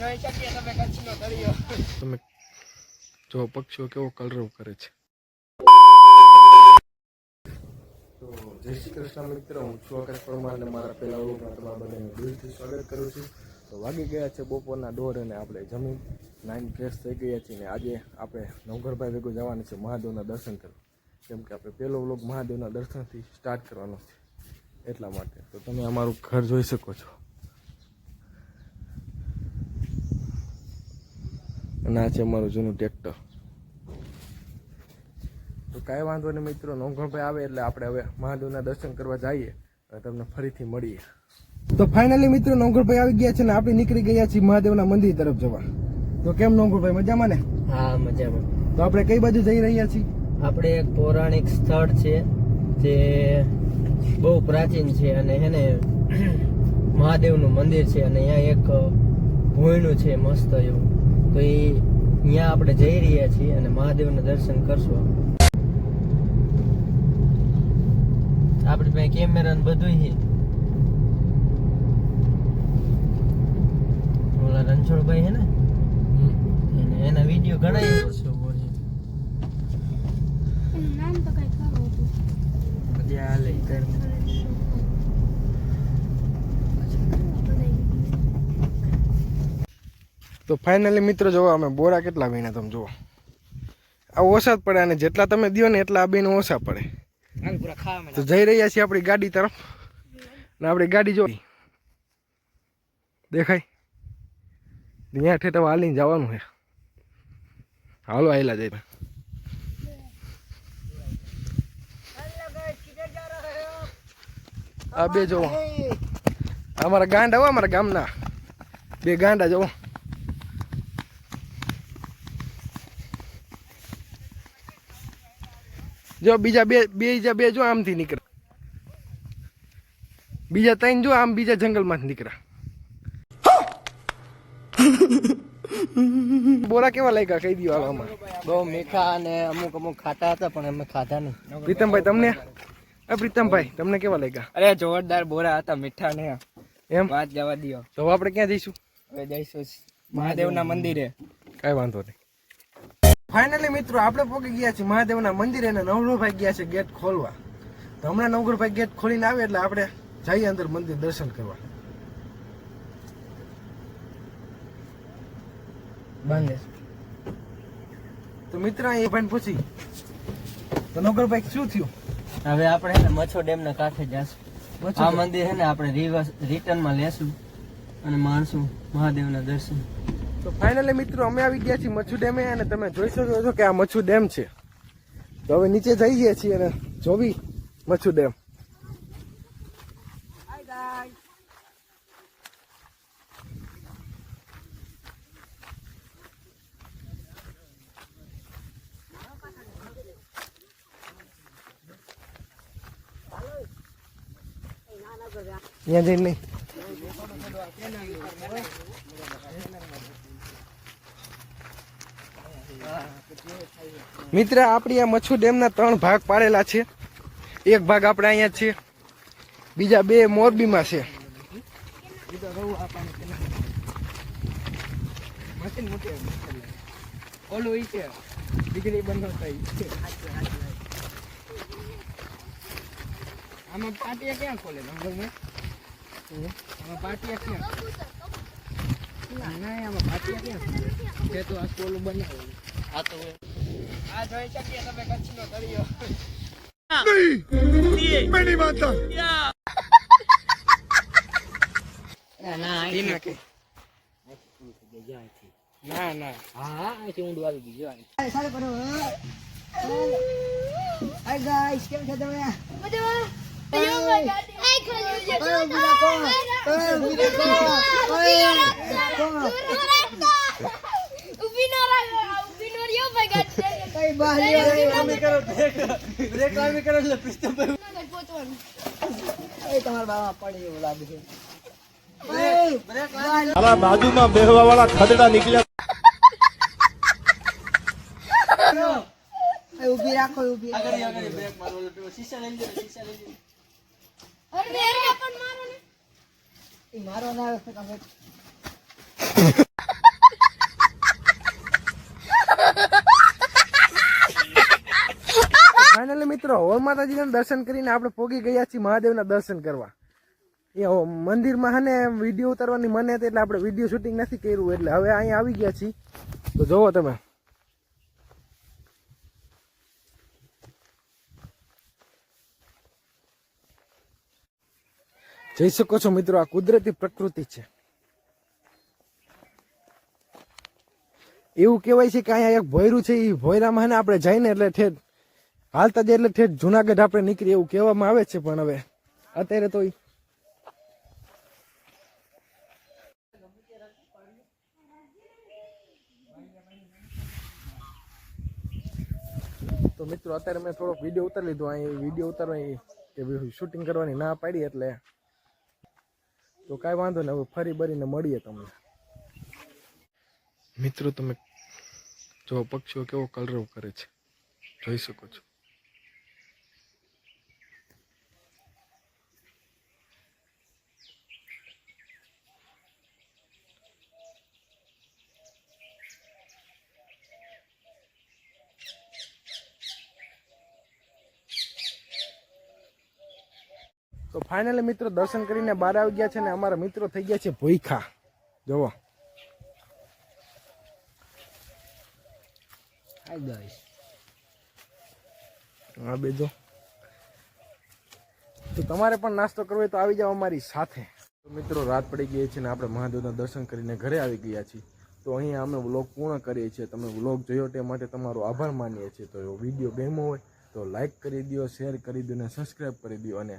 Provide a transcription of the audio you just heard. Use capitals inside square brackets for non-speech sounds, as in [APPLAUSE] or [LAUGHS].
જોઈ શકીએ તમે કચ્છનો દરિયો. તમે જો પક્ષીઓ કેવો કલરવ કરે છે. તો જય શ્રી કૃષ્ણ મિત્ર હું છું આકાશ પરમાર અને મારા પહેલા ઓળખમાં તમારા બધાને દિલથી સ્વાગત કરું છું. તો વાગી ગયા છે બપોરના દોર અને આપણે જમીન નાઈન ફ્રેશ થઈ ગયા છીએ ને આજે આપણે નવઘરભાઈ ભેગું જવાનું છે મહાદેવના દર્શન કરવા. કેમ કે આપણે પહેલો વ્લોગ મહાદેવના દર્શનથી સ્ટાર્ટ કરવાનો છે એટલા માટે. તો તમે અમારું ઘર જોઈ શકો છો. અને આ છે અમારું જૂનું ટ્રેક્ટર. તો કાંઈ વાંધો નહીં મિત્રો નવઘણભાઈ આવે એટલે આપણે હવે મહાદેવના દર્શન કરવા જઈએ અને તમને ફરીથી મળીએ. તો ફાઇનલી મિત્રો નવઘણભાઈ આવી ગયા છે ને આપણે નીકળી ગયા છીએ મહાદેવના મંદિર તરફ જવા. તો કેમ નવઘણભાઈ મજામાં ને? હા મજામાં. તો આપણે કઈ બાજુ જઈ રહ્યા છીએ? આપણે એક પૌરાણિક સ્થળ છે જે બહુ પ્રાચીન છે અને હેને મહાદેવનું મંદિર છે અને અહીંયા એક ભોયનું છે મસ્ત એવું. તો એ ત્યાં આપણે જઈ રહ્યા છીએ અને મહાદેવના દર્શન કરશું આપણી. પાસે કેમેરા ને બધું છે. ઓલા રણછોડભાઈ છે ને? એના વીડિયો ઘણા વર્ષો નામ તો કઈ ખબર હતું. બધી હાલે ઈ કરી. તો ફાઇનલી મિત્રો જોવો અમે બોરા કેટલા વીણા તમે જુઓ. આ ઓછા જ પડે અને જેટલા તમે દો ને એટલા આ બેને ઓછા પડે. તો જઈ રહ્યા છીએ આપણી ગાડી તરફ. ને આપણી ગાડી જો દેખાય? ત્યાં ઠેઠ હાલીને જવાનું છે. હાલો આવેલા જાય. આ બે જોવો અમારા ગાંડા હો અમારા ગામના. બે ગાંડા જોવો જો બીજા બે બે બીજા બે જો આમથી નીકળે. બીજા ત્રણ જો આમ બીજા જંગલમાંથી નીકળ્યા [LAUGHS] બોરા કેવા લાગ્યા કહી દો હાલો આમાં? બહુ મીઠા અને અમુક અમુક ખાતા હતા પણ અમે ખાધા નહીં. પ્રીતમભાઈ તમને? પ્રીતમભાઈ તમને કેવા લાગ્યા? અરે જોરદાર બોરા હતા મીઠા ને એમ. વાત જવા દો તો આપણે ક્યાં જઈશું? હવે જઈશું મહાદેવના મંદિરે. કઈ વાંધો નહીં. ફાઇનલી મિત્રો આપણે પહોંચી ગયા છીએ મહાદેવના મંદિરે અને નવરોભાઈ ગયા છે ગેટ ખોલવા. તો હમણાં નવગરભાઈ ગેટ ખોલીને આવે એટલે આપણે જઈએ અંદર મંદિર દર્શન કરવા. બંધ તો મિત્ર એ ભાઈ પૂછી. તો નવગરભાઈ શું થયું? હવે આપણે હે ને મચ્છો ડેમ ના કાંઠે જશું. આ મંદિર હે ને આપણે રિવર્સ રિટર્નમાં લેશું અને માણશું મહાદેવના દર્શન. તો ફાઇનલી મિત્રો, અમે આવી ગયા છીએ મચ્છુ ડેમે અને તમે જોઈ શકો છો કે આ મચ્છુ ડેમ છે. તો હવે નીચે જઈ ગયા છીએ અને જોવી મચ્છુ ડેમ. ત્યાં જઈને નહીં મિત્ર, આપણી આ મચ્છુ ડેમના ત્રણ ભાગ પાડેલા છે. એક ભાગ આપણે અહીંયા છે. બીજા બે મોરબીમાં છે. ઓલું છે ડિગ્રી બનાવતા છે આમાં પાટિયા ક્યાં ખોલે? આમાં પાટિયા ક્યાં ના, આમાં પાટિયા ક્યાં ખોલે? તો આ કોલું બનાવે આ તો આ જોઈ શકીએ તમે કચ્છનો દરિયો. ના ના ના હા ઊંડું આવી ગયું હાય ગાઈસ કેમ છો તમે? મજામાં. અયો માય ગાડી આઈ ખોલ્યું છે ઓય બીરા કો ઓય બીરા કો ઓય ઊભી ન રહો ઊભી ન રહ્યો ભાઈ ગાડી કઈ બહાર કરો બ્રેક લાવી કરો એટલે પિસ્તોલ પહોંચવાનું એ તમારા બાવા પડી એવું લાગે છે. મારા બાજુમાં બેહવા વાળા ખદડા નીકળ્યા ઊભી રાખો ઊભી આગળ આગળ બ્રેક મારો ઓલો શીશા લઈ લે શીશા લઈ લે અરે મેરે પણ મારો ને. મારો ના આવે મિત્રો હોલ માતાજીના દર્શન કરીને આપણે પોગી ગયા છીએ મહાદેવના દર્શન કરવા. એ મંદિરમાં હને વીડિયો ઉતારવાની મને એટલે આપણે વીડિયો શૂટિંગ નથી કર્યું, એટલે હવે અહીંયા આવી ગયા છીએ. તો જોવો તમે. જઈ શકો છો મિત્રો, આ કુદરતી પ્રકૃતિ છે. એવું કહેવાય છે કે અહીંયા એક ભોયરું છે એ ભોયરામાં આપણે જઈને એટલે ઠેઠ હાલતા જ એટલે ઠેઠ જુનાગઢ આપણે નીકળી એવું કહેવામાં આવે છે પણ હવે. અત્યારે તો તો મિત્રો, અત્યારે મેં થોડોક વીડિયો ઉતારી લીધો. અહીં વીડિયો ઉતારવાની કે શૂટિંગ કરવાની ના પાડી એટલે. તો કાંઈ વાંધો નહીં, હવે ફરી બરીને મળીએ તમને. મિત્રો, તમે જો પક્ષીઓ કેવો કલરવ કરે છે, જોઈ શકો છો. તો ફાઇનલી મિત્રો દર્શન કરીને બહાર આવી ગયા છે ને અમારા મિત્રો થઈ ગયા છે ભોખા ગાઈસ હા બેજો. તો તમારે પણ નાસ્તો કરવો હોય તો આવી જાઓ અમારી સાથે. તો મિત્રો રાત પડી ગઈ છે ને આપણે મહાદેવના દર્શન કરીને ઘરે આવી ગયા છીએ. તો અહીંયા અમે વ્લોગ પૂર્ણ કરીએ છીએ. તમે વ્લોગ જોયો તે માટે તમારો આભાર માનીએ છીએ. તો વીડિયો ગમ્યો હોય તો લાઈક કરી દો શેર કરી દો અને સબસ્ક્રાઈબ કરી દો અને